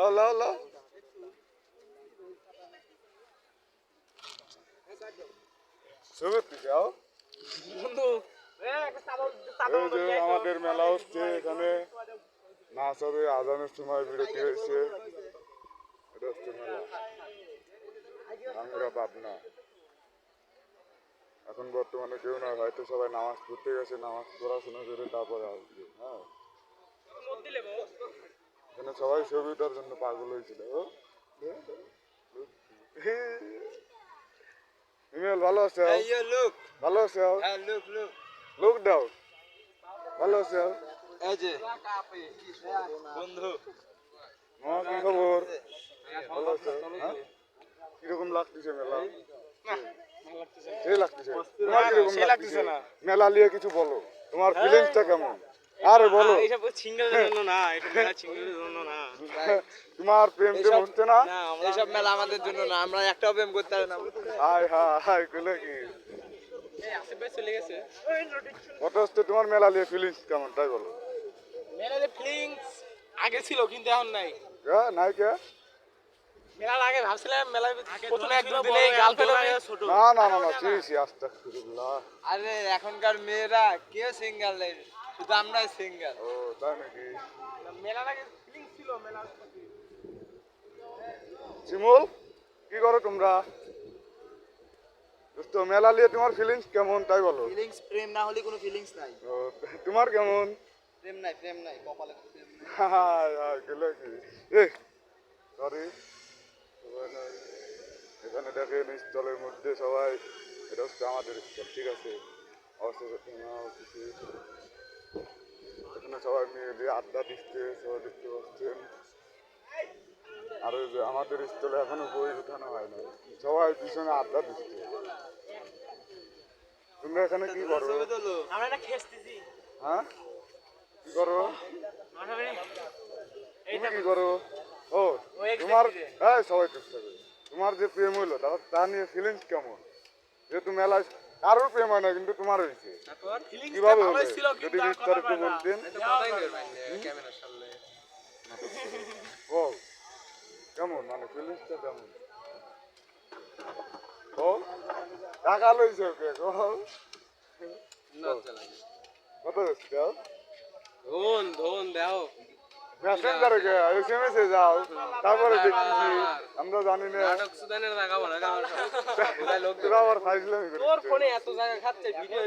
লাও লাও লাও যাও বন্ধু আমাদের মেলা হচ্ছে এখানে। নাচ হবে আজানের সময় বিরতি হয়েছে। এটা হচ্ছে মেলা। আমরা পাবনা এখন বর্তমানে কেউ না হয়তো সবাই নামাজ পড়তে গেছে নামাজ পড়াশোনা করে তারপরে আসবে হ্যাঁ? এখানে সবাই ছবি তোর জন্য পাগল হয়েছিল ইমেল ভালো আছে? ভালো আছে? হ্যাঁ লোক দাও। ভালো আছে? এই যে বন্ধু। মামা কি খবর? ভালো আছে? হ্যাঁ? কীরকম লাগতেছে মেলা? লাগতেছে। তোমার কীরকম লাগতেছে লাগতেছে? মেলা নিয়ে কিছু বলো। তোমার ফিলিংসটা কেমন? আরে বলো। এইসব সিঙ্গেলের জন্য না মেলা সিঙ্গেলের জন্য না। তোমার প্রেম টেম হচ্ছে না? এইসব মেলা আমাদের জন্য না আমরা একটাও প্রেম করতে পারি না। হাই হাই কি? তোমার মেলা নিয়ে ফিলিংস কেমন তাই বলো। মেলাতে ফিলিংস আগে ছিল কিন্তু এখন নাই। নাই কে? মেলার আগে ভাবছিলাম মেলায় প্রথমে এক দুদিন এই গার্লফ্রেন্ড ছোট। না না না না আস্তাগফিরুল্লাহ। আরে এখনকার মেয়েরা কেউ সিঙ্গেল নেই। শুধু আমরাই সিঙ্গেল ও তাই নাকি? মেলার আগে ফিলিংস ছিল প্রতি। শিমুল কি করো তোমরা? দোস্ত মেলা নিয়ে তোমার ফিলিংস কেমন তাই বলো। ফিলিংস প্রেম না হলে কোনো ফিলিংস নাই। ও, তোমার কেমন? প্রেম নাই প্রেম নাই কপালে প্রেম নাই। হায় হায়, কি? এ সরি এখানে দেখেন স্থলের মধ্যে সবাই এটা হচ্ছে আমাদের স্থল ঠিক আছে? অবশ্যই। এখানে সবাই মিলে আড্ডা দিচ্ছে সবাই দেখতে পাচ্ছেন। আর যে আমাদের স্থলে এখনও বই উঠানো হয় না সবাই পিছনে আড্ডা দিচ্ছে। তোমরা এখানে কি করো? আমরা এটা খেসতেছি হ্যাঁ? কি করো? তুমি কি করো? ও তোমার হ্যাঁ সবাই থাকবে তোমার যে প্রেম হইল তা নিয়ে ফিলিংস কেমন? যেহেতু মেলায় কারোর প্রেম হয় না কিন্তু তোমার হয়েছে। কীভাবে যদি বিস্তারিত। বলতেন ও কেমন? মানে ফিলিংসটা কেমন? ও টাকা লইছে ওকে কত ধন ধন দাও। মেসেঞ্জারে এসএমএস এ যাও তারপরে দেখতেছি আমরা জানি না। নাটক সুদানের রাখাবো না আমার লোক তোরা ফোনে এত জায়গা খাচ্ছে ভিডিও